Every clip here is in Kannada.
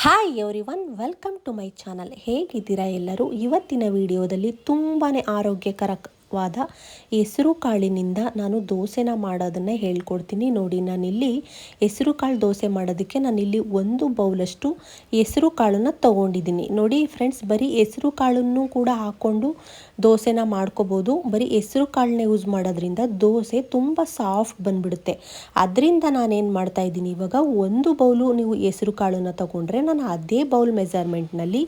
Hi everyone welcome to my channel ಹೇಗಿದ್ದೀರಾ ಎಲ್ಲರೂ? ಇವತ್ತಿನ ವಿಡಿಯೋದಲ್ಲಿ ತುಂಬಾ ಆರೋಗ್ಯಕರವಾದ ಹೆಸರು ಕಾಳಿನಿಂದ ನಾನು ದೋಸೆನ ಮಾಡೋದನ್ನು ಹೇಳ್ಕೊಡ್ತೀನಿ. ನೋಡಿ, ನಾನಿಲ್ಲಿ ಹೆಸರು ಕಾಳು ದೋಸೆ ಮಾಡೋದಕ್ಕೆ ನಾನಿಲ್ಲಿ ಒಂದು ಬೌಲಷ್ಟು ಹೆಸರು ಕಾಳನ್ನು ತೊಗೊಂಡಿದ್ದೀನಿ. ನೋಡಿ ಫ್ರೆಂಡ್ಸ್, ಬರೀ ಹೆಸರು ಕಾಳನ್ನು ಕೂಡ ಹಾಕ್ಕೊಂಡು ದೋಸೆನ ಮಾಡ್ಕೋಬೋದು. ಬರೀ ಹೆಸರು ಕಾಳನ್ನ ಯೂಸ್ ಮಾಡೋದ್ರಿಂದ ದೋಸೆ ತುಂಬ ಸಾಫ್ಟ್ ಬಂದ್ಬಿಡುತ್ತೆ. ಅದರಿಂದ ನಾನೇನು ಮಾಡ್ತಾ ಇದ್ದೀನಿ, ಇವಾಗ ಒಂದು ಬೌಲು ನೀವು ಹೆಸರು ಕಾಳನ್ನು ತೊಗೊಂಡ್ರೆ ನಾನು ಅದೇ ಬೌಲ್ ಮೆಜರ್ಮೆಂಟ್ನಲ್ಲಿ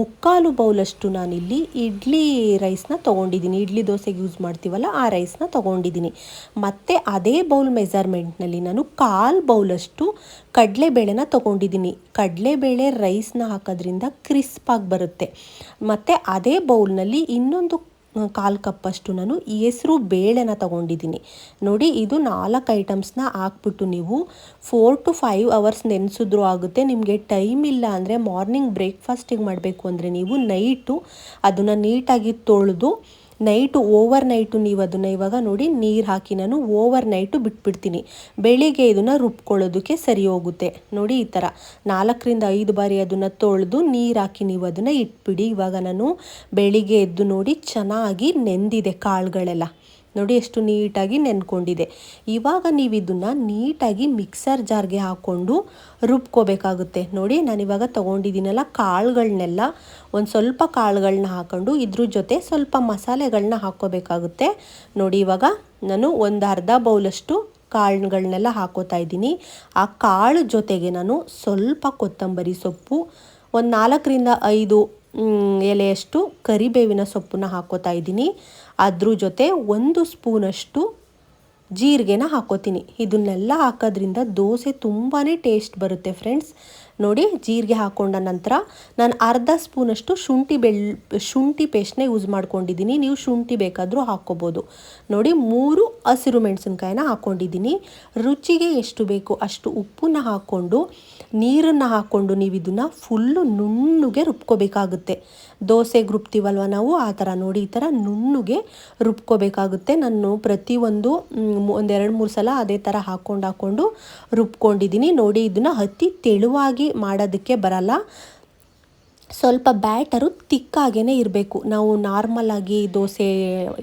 ಮುಕ್ಕಾಲು ಬೌಲಷ್ಟು ನಾನಿಲ್ಲಿ ಇಡ್ಲಿ ರೈಸ್ನ ತೊಗೊಂಡಿದ್ದೀನಿ. ಇಡ್ಲಿ ದೋಸೆಗೆ ಯೂಸ್ ಮಾಡ್ತೀವಲ್ಲ, ಆ ರೈಸ್ನ ತೊಗೊಂಡಿದ್ದೀನಿ. ಮತ್ತು ಅದೇ ಬೌಲ್ ಮೆಜರ್ಮೆಂಟ್ನಲ್ಲಿ ನಾನು ಕಾಲು ಬೌಲಷ್ಟು ಕಡಲೆಬೇಳೆನ ತೊಗೊಂಡಿದ್ದೀನಿ. ಕಡಲೆಬೇಳೆ ರೈಸ್ನ ಹಾಕೋದ್ರಿಂದ ಕ್ರಿಸ್ಪಾಗಿ ಬರುತ್ತೆ. ಮತ್ತು ಅದೇ ಬೌಲ್ನಲ್ಲಿ ಇನ್ನೊಂದು ಕಾಲು ಕಪ್ಪಷ್ಟು ನಾನು ಹೆಸರು ಬೇಳೆನ ತೊಗೊಂಡಿದ್ದೀನಿ. ನೋಡಿ, ಇದು ನಾಲ್ಕು ಐಟಮ್ಸ್ನ ಹಾಕ್ಬಿಟ್ಟು ನೀವು ಫೋರ್ ಟು ಫೈವ್ ಅವರ್ಸ್ ನೆನೆಸಿದ್ರೂ ಆಗುತ್ತೆ. ನಿಮಗೆ ಟೈಮ್ ಇಲ್ಲ ಅಂದರೆ ಮಾರ್ನಿಂಗ್ ಬ್ರೇಕ್ಫಾಸ್ಟಿಗೆ ಮಾಡಬೇಕು ಅಂದರೆ ನೀವು ನೈಟು ಅದನ್ನು ನೀಟಾಗಿ ತೊಳೆದು ನೈಟು, ಓವರ್ ನೈಟು ನೀವು ಅದನ್ನು ಇವಾಗ ನೋಡಿ ನೀರು ಹಾಕಿ ನಾನು ಓವರ್ ನೈಟು ಬಿಟ್ಬಿಡ್ತೀನಿ. ಬೆಳಿಗ್ಗೆ ಇದನ್ನು ರುಬ್ಕೊಳ್ಳೋದಕ್ಕೆ ಸರಿ ಹೋಗುತ್ತೆ. ನೋಡಿ ಈ ಥರ ನಾಲ್ಕರಿಂದ ಐದು ಬಾರಿ ಅದನ್ನು ತೊಳೆದು ನೀರು ಹಾಕಿ ನೀವು ಅದನ್ನು ಇಟ್ಬಿಡಿ. ಇವಾಗ ನಾನು ಬೆಳಿಗ್ಗೆ ಎದ್ದು ನೋಡಿ ಚೆನ್ನಾಗಿ ನೆಂದಿದೆ ಕಾಳುಗಳೆಲ್ಲ. ನೋಡಿ ಎಷ್ಟು ನೀಟಾಗಿ ನೆನ್ಕೊಂಡಿದೆ. ಇವಾಗ ನೀವು ಇದನ್ನು ನೀಟಾಗಿ ಮಿಕ್ಸರ್ ಜಾರ್ಗೆ ಹಾಕ್ಕೊಂಡು ರುಬ್ಕೋಬೇಕಾಗುತ್ತೆ. ನೋಡಿ ನಾನಿವಾಗ ತೊಗೊಂಡಿದ್ದೀನಲ್ಲ ಕಾಳುಗಳನ್ನೆಲ್ಲ ಒಂದು ಸ್ವಲ್ಪ ಕಾಳುಗಳನ್ನ ಹಾಕ್ಕೊಂಡು ಇದ್ರ ಜೊತೆ ಸ್ವಲ್ಪ ಮಸಾಲೆಗಳನ್ನ ಹಾಕ್ಕೋಬೇಕಾಗುತ್ತೆ. ನೋಡಿ ಇವಾಗ ನಾನು ಒಂದು ಅರ್ಧ ಬೌಲಷ್ಟು ಕಾಳುಗಳನ್ನೆಲ್ಲ ಹಾಕೋತಾ ಇದ್ದೀನಿ. ಆ ಕಾಳು ಜೊತೆಗೆ ನಾನು ಸ್ವಲ್ಪ ಕೊತ್ತಂಬರಿ ಸೊಪ್ಪು, ಒಂದು ನಾಲ್ಕರಿಂದ ಐದು ಎಲೆಯಷ್ಟು ಕರಿಬೇವಿನ ಸೊಪ್ಪನ್ನ ಹಾಕೋತಾ ಇದ್ದೀನಿ. ಅದ್ರ ಜೊತೆ ಒಂದು ಸ್ಪೂನಷ್ಟು ಜೀರಿಗೆನ ಹಾಕೋತೀನಿ. ಇದನ್ನೆಲ್ಲ ಹಾಕೋದ್ರಿಂದ ದೋಸೆ ತುಂಬಾ ಟೇಸ್ಟ್ ಬರುತ್ತೆ ಫ್ರೆಂಡ್ಸ್. ನೋಡಿ ಜೀರಿಗೆ ಹಾಕೊಂಡ ನಂತರ ನಾನು ಅರ್ಧ ಸ್ಪೂನಷ್ಟು ಶುಂಠಿ ಬೆಳ್, ಶುಂಠಿ ಪೇಸ್ಟ್ನೇ ಯೂಸ್ ಮಾಡ್ಕೊಂಡಿದ್ದೀನಿ. ನೀವು ಶುಂಠಿ ಬೇಕಾದರೂ ಹಾಕ್ಕೋಬೋದು. ನೋಡಿ ಮೂರು ಹಸಿರು ಮೆಣಸಿನ್ಕಾಯಿನ ಹಾಕ್ಕೊಂಡಿದ್ದೀನಿ ರುಚಿಗೆ ಎಷ್ಟು ಬೇಕು ಅಷ್ಟು ಉಪ್ಪನ್ನ ಹಾಕ್ಕೊಂಡು, ನೀರನ್ನು ಹಾಕ್ಕೊಂಡು ನೀವು ಇದನ್ನು ಫುಲ್ಲು ನುಣ್ಣಗೆ ರುಬ್ಕೋಬೇಕಾಗುತ್ತೆ. ದೋಸೆಗೆ ರುಬ್ತೀವಲ್ವ ನಾವು? ಆ ಥರ ನೋಡಿ ಈ ಥರ ನುಣ್ಣಗೆ ರುಬ್ಕೋಬೇಕಾಗುತ್ತೆ. ನಾನು ಪ್ರತಿಯೊಂದು ಒಂದೆರಡು ಮೂರು ಸಲ ಅದೇ ಥರ ಹಾಕ್ಕೊಂಡು ಹಾಕ್ಕೊಂಡು ರುಬ್ಕೊಂಡಿದ್ದೀನಿ. ನೋಡಿ ಇದನ್ನು ಅತಿ ತೆಳುವಾಗಿ ಮಾಡೋದಕ್ಕೆ ಬರಲ್ಲ. ಸ್ವಲ್ಪ ಬ್ಯಾಟರು ತಿಕ್ಕಾಗೇ ಇರಬೇಕು. ನಾವು ನಾರ್ಮಲಾಗಿ ದೋಸೆ,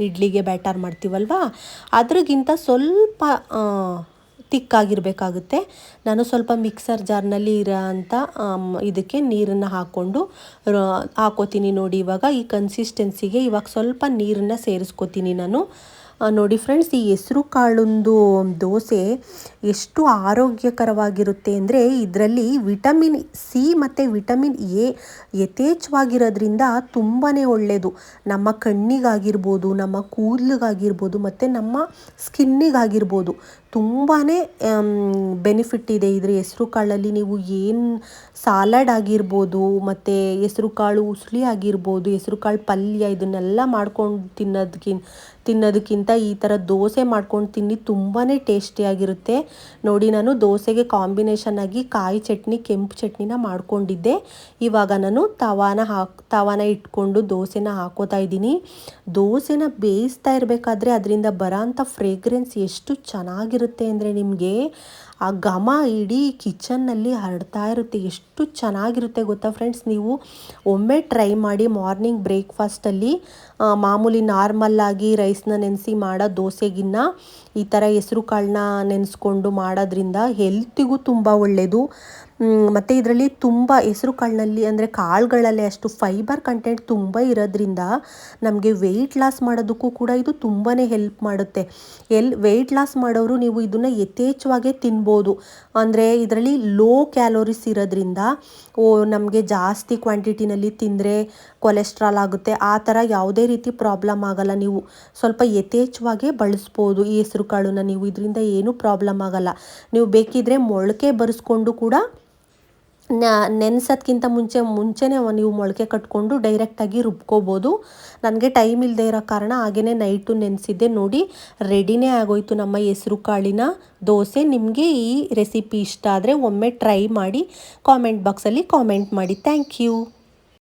ಇಡ್ಲಿಗೆ ಬ್ಯಾಟರ್ ಮಾಡ್ತೀವಲ್ವ? ಅದ್ರಗಿಂತ ಸ್ವಲ್ಪ ತಿಕ್ಕಾಗಿರಬೇಕಾಗುತ್ತೆ. ನಾನು ಸ್ವಲ್ಪ ಮಿಕ್ಸರ್ ಜಾರ್ನಲ್ಲಿ ಇರೋ ಅಂಥ ಇದಕ್ಕೆ ನೀರನ್ನು ಹಾಕ್ಕೊಂಡು ಹಾಕೋತೀನಿ ನೋಡಿ ಇವಾಗ. ಈ ಕನ್ಸಿಸ್ಟೆನ್ಸಿಗೆ ಇವಾಗ ಸ್ವಲ್ಪ ನೀರನ್ನು ಸೇರಿಸ್ಕೋತೀನಿ ನಾನು. ನೋಡಿ ಫ್ರೆಂಡ್ಸ್ ಈ ಹೆಸರು ಕಾಳೊಂದು ದೋಸೆ ಎಷ್ಟು ಆರೋಗ್ಯಕರವಾಗಿರುತ್ತೆ ಅಂದರೆ ಇದರಲ್ಲಿ ವಿಟಮಿನ್ ಸಿ ಮತ್ತು ವಿಟಮಿನ್ ಎ ಯಥೇಚ್ಛವಾಗಿರೋದ್ರಿಂದ ತುಂಬಾ ಒಳ್ಳೆಯದು ನಮ್ಮ ಕಣ್ಣಿಗಾಗಿರ್ಬೋದು, ನಮ್ಮ ಕೂದಲಿಗಾಗಿರ್ಬೋದು ಮತ್ತು ನಮ್ಮ ಸ್ಕಿನ್ನಿಗಾಗಿರ್ಬೋದು ತುಂಬಾ ಬೆನಿಫಿಟ್ ಇದೆ ಇದ್ರ ಹೆಸರು ಕಾಳಲ್ಲಿ. ನೀವು ಏನು ಸಾಲಡ್ ಆಗಿರ್ಬೋದು ಮತ್ತು ಹೆಸರು ಕಾಳು ಉಸ್ಲಿ ಆಗಿರ್ಬೋದು, ಹೆಸರು ಕಾಳು ಪಲ್ಯ ಇದನ್ನೆಲ್ಲ ಮಾಡ್ಕೊಂಡು ತಿನ್ನೋದಕ್ಕಿಂತ ತಿನ್ನೋದಕ್ಕಿಂತ ಈ ಥರ ದೋಸೆ ಮಾಡ್ಕೊಂಡು ತಿನ್ನಿ ತುಂಬಾ ಟೇಸ್ಟಿಯಾಗಿರುತ್ತೆ ನೋಡಿ, ನಾನು ದೋಸೆಗೆ ಕಾಂಬಿನೇಷನ್ ಆಗಿ ಕಾಯಿ ಚಟ್ನಿ, ಕೆಂಪು ಚಟ್ನಿನ ಮಾಡ್ಕೊಂಡಿದ್ದೆ. ಇವಾಗ ನಾನು ತವಾನ ಹಾಕಿ, ತವಾನ ಇಟ್ಕೊಂಡು ದೋಸೆನ ಹಾಕೋತಾ ಇದ್ದೀನಿ. ದೋಸೆನ ಬೇಯಿಸ್ತಾ ಇರಬೇಕಾದ್ರೆ ಅದರಿಂದ ಬರೋಂಥ ಫ್ರೇಗ್ರೆನ್ಸ್ ಎಷ್ಟು ಚೆನ್ನಾಗಿರುತ್ತೆ ಅಂದರೆ ನಿಮಗೆ ಆ ಘಮ ಇಡೀ ಕಿಚನ್ನಲ್ಲಿ ಹರಡ್ತಾ ಇರುತ್ತೆ. ಎಷ್ಟು ಚೆನ್ನಾಗಿರುತ್ತೆ ಗೊತ್ತಾ ಫ್ರೆಂಡ್ಸ್ ನೀವು ಒಮ್ಮೆ ಟ್ರೈ ಮಾಡಿ ಮಾರ್ನಿಂಗ್ ಬ್ರೇಕ್ಫಾಸ್ಟಲ್ಲಿ ಮಾಮೂಲಿ ನಾರ್ಮಲ್ಲಾಗಿ ರೈಸ್ನ ನೆನೆಸಿ ಮಾಡೋ ದೋಸೆಗಿನ್ನ ಈ ಥರ ಹೆಸ್ರು ಕಾಳನ್ನ ನೆನೆಸ್ಕೊಂಡು ಮಾಡೋದ್ರಿಂದ ಹೆಲ್ತಿಗೂ ತುಂಬ ಒಳ್ಳೆಯದು ಮತ್ತು ಇದರಲ್ಲಿ ತುಂಬ ಹೆಸರು ಕಾಳಿನಲ್ಲಿ ಅಂದರೆ ಕಾಳುಗಳಲ್ಲಿ ಅಷ್ಟು ಫೈಬರ್ ಕಂಟೆಂಟ್ ತುಂಬ ಇರೋದ್ರಿಂದ ನಮಗೆ ವೆಯ್ಟ್ ಲಾಸ್ ಮಾಡೋದಕ್ಕೂ ಕೂಡ ಇದು ತುಂಬಾ ಹೆಲ್ಪ್ ಮಾಡುತ್ತೆ. ಎಲ್ ವೆಯ್ಟ್ ಲಾಸ್ ಮಾಡೋರು ನೀವು ಇದನ್ನು ಯಥೇಚ್ಛವಾಗೇ ತಿನ್ಬೋದು. ಅಂದರೆ ಇದರಲ್ಲಿ ಲೋ ಕ್ಯಾಲೋರೀಸ್ ಇರೋದ್ರಿಂದ, ಓ, ನಮಗೆ ಜಾಸ್ತಿ ಕ್ವಾಂಟಿಟಿನಲ್ಲಿ ತಿಂದರೆ ಕೊಲೆಸ್ಟ್ರಾಲ್ ಆಗುತ್ತೆ. ಆ ಥರ ಯಾವುದೇ ರೀತಿ ಪ್ರಾಬ್ಲಮ್ ಆಗಲ್ಲ ನೀವು. ಸ್ವಲ್ಪ ಯಥೇಚ್ಛವಾಗೇ ಬಳಸ್ಬೋದು ಈ ಹೆಸ್ರು ಕಾಳನ್ನ ನೀವು ಇದರಿಂದ ಏನೂ ಪ್ರಾಬ್ಲಮ್ ಆಗಲ್ಲ. ನೀವು ಬೇಕಿದ್ದರೆ ಮೊಳಕೆ ಬರೆಸ್ಕೊಂಡು ಕೂಡ ನೆನೆಸೋದ್ಕಿಂತ ಮುಂಚೆ, ಮುಂಚೆನೇ ನೀವು ಮೊಳಕೆ ಕಟ್ಕೊಂಡು ಡೈರೆಕ್ಟಾಗಿ ರುಬ್ಕೋಬೋದು. ನನಗೆ ಟೈಮ್ ಇಲ್ಲದೆ ಇರೋ ಕಾರಣ ಹಾಗೆಯೇ ನೈಟು ನೆನೆಸಿದ್ದೆ ನೋಡಿ ರೆಡಿನೇ ಆಗೋಯ್ತು ನಮ್ಮ ಹೆಸರು ಕಾಳಿನ ದೋಸೆ. ನಿಮಗೆ ಈ ರೆಸಿಪಿ ಇಷ್ಟ ಆದರೆ ಒಮ್ಮೆ ಟ್ರೈ ಮಾಡಿ ಕಾಮೆಂಟ್ ಬಾಕ್ಸಲ್ಲಿ ಕಾಮೆಂಟ್ ಮಾಡಿ. Thank you